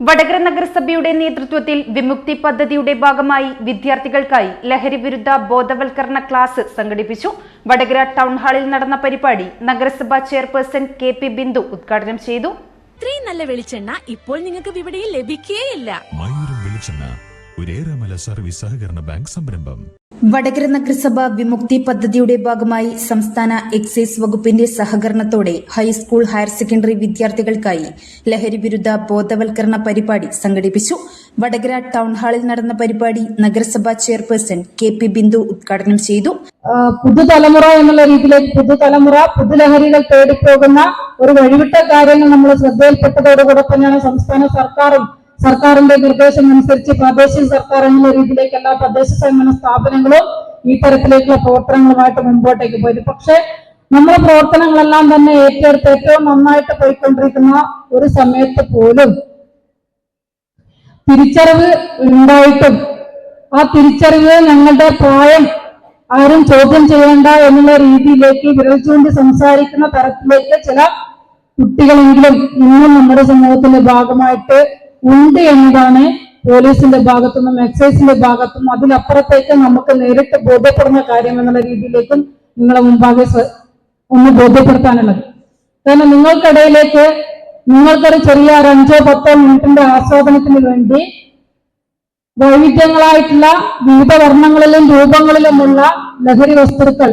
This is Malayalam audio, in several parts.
വടകര നഗരസഭയുടെ നേതൃത്വത്തിൽ വിമുക്തി പദ്ധതിയുടെ ഭാഗമായി വിദ്യാർത്ഥികൾക്കായി ലഹരി വിരുദ്ധ ബോധവൽക്കരണ ക്ലാസ് സംഘടിപ്പിച്ചു. വടകര ടൗൺ ഹാളിൽ നടന്ന പരിപാടി നഗരസഭാ ചെയർപേഴ്സൺ കെ പി ബിന്ദു ഉദ്ഘാടനം ചെയ്തു. ഇത്രയും നല്ല വെളിച്ചെണ്ണ ഇപ്പോൾ നിങ്ങൾക്ക് വിപണിയിൽ ലഭിക്കുകയില്ല മയൂരം വെളിച്ചെണ്ണ ഒരേറെമല സർവീസ് സഹകരണ ബാങ്ക് സംരംഭം. വടകര നഗരസഭ വിമുക്തി പദ്ധതിയുടെ ഭാഗമായി സംസ്ഥാന എക്സൈസ് വകുപ്പിന്റെ സഹകരണത്തോടെ ഹൈസ്കൂൾ ഹയർ സെക്കൻഡറി വിദ്യാർത്ഥികൾക്കായി ലഹരി വിരുദ്ധ ബോധവൽക്കരണ പരിപാടി സംഘടിപ്പിച്ചു. വടകര ടൗൺ ഹാളിൽ നടന്ന പരിപാടി നഗരസഭാ ചെയർപേഴ്സൺ കെ പി ബിന്ദു ഉദ്ഘാടനം ചെയ്തു. പുതുതലമുറ എന്നുള്ള രീതിയിലേക്ക് പുതുതലമുറ പുതുലഹരികൾ തേടിപ്പോകുന്ന ഒരു വഴിവിട്ട കാര്യങ്ങൾ നമ്മൾ ശ്രദ്ധയിൽപ്പെട്ടതോടുകൂടെ തന്നെയാണ് സംസ്ഥാന സർക്കാരും സർക്കാരിന്റെ നിർദ്ദേശം അനുസരിച്ച് പ്രാദേശിക സർക്കാർ എന്നുള്ള രീതിയിലേക്ക് എല്ലാ തദ്ദേശ സ്വയംഭരണ സ്ഥാപനങ്ങളും ഈ തരത്തിലേക്കുള്ള പ്രവർത്തനങ്ങളുമായിട്ട് മുമ്പോട്ടേക്ക് പോയത്. പക്ഷേ നമ്മുടെ പ്രവർത്തനങ്ങളെല്ലാം തന്നെ ഏറ്റെടുത്ത് ഏറ്റവും നന്നായിട്ട് പോയിക്കൊണ്ടിരിക്കുന്ന ഒരു സമയത്ത് പോലും തിരിച്ചറിവ് ഉണ്ടായിട്ടും ആ തിരിച്ചറിവ് ഞങ്ങളുടെ പ്രായം ആരും ചോദ്യം ചെയ്യേണ്ട എന്നുള്ള രീതിയിലേക്ക് വിരൽ ചൂണ്ടി സംസാരിക്കുന്ന തരത്തിലേക്ക് ചില കുട്ടികളെങ്കിലും ഇന്നും നമ്മുടെ സമൂഹത്തിന്റെ ഭാഗമായിട്ട് ഉണ്ട് എന്നതാണ് പോലീസിന്റെ ഭാഗത്തുനിന്നും എക്സൈസിന്റെ ഭാഗത്തും അതിലപ്പുറത്തേക്ക് നമുക്ക് നേരിട്ട് ബോധ്യപ്പെടുന്ന കാര്യം എന്നുള്ള രീതിയിലേക്കും നിങ്ങളെ മുമ്പാകെ ഒന്ന് ബോധ്യപ്പെടുത്താനുള്ളത്. കാരണം നിങ്ങൾക്കിടയിലേക്ക് നിങ്ങൾക്കൊരു ചെറിയ ഒരു അഞ്ചോ പത്തോ മിനിറ്റിന്റെ ആസ്വാദനത്തിന് വേണ്ടി വൈവിധ്യങ്ങളായിട്ടുള്ള വിവിധ വർണങ്ങളിലും രൂപങ്ങളിലുമുള്ള ലഹരി വസ്തുക്കൾ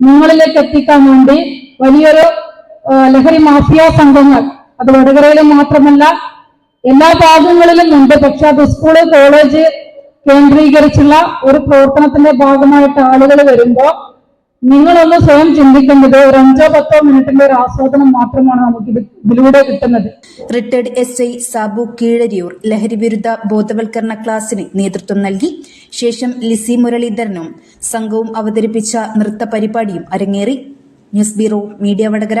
നിങ്ങളിലേക്ക് എത്തിക്കാൻ വേണ്ടി വലിയൊരു ലഹരി മാഫിയ സംഘങ്ങൾ അത് വടകരയിലും മാത്രമല്ല എല്ലാ ഭാഗങ്ങളിലും ഉണ്ട്. പക്ഷെ അത് സ്കൂൾ കോളേജ് കേന്ദ്രീകരിച്ചുള്ള ഒരു പ്രവർത്തനത്തിന്റെ ഭാഗമായിട്ട് ആളുകൾ വരുമ്പോ നിങ്ങളൊന്ന് സ്വയം ചിന്തിക്കുന്നത് ഒരു അഞ്ചോ പത്തോ മിനിറ്റിന്റെ ഒരു ആസ്വാദനം മാത്രമാണ് നമുക്ക് ഇത് ഇതിലൂടെ കിട്ടുന്നത്. Retired S I Sabu Keezhariyur ലഹരി വിരുദ്ധ ബോധവൽക്കരണ ക്ലാസിന് നേതൃത്വം നൽകി. ശേഷം ലിസി മുരളീധരനും സംഘവും അവതരിപ്പിച്ച നൃത്ത പരിപാടിയും അരങ്ങേറി. News bureau media Vadakara.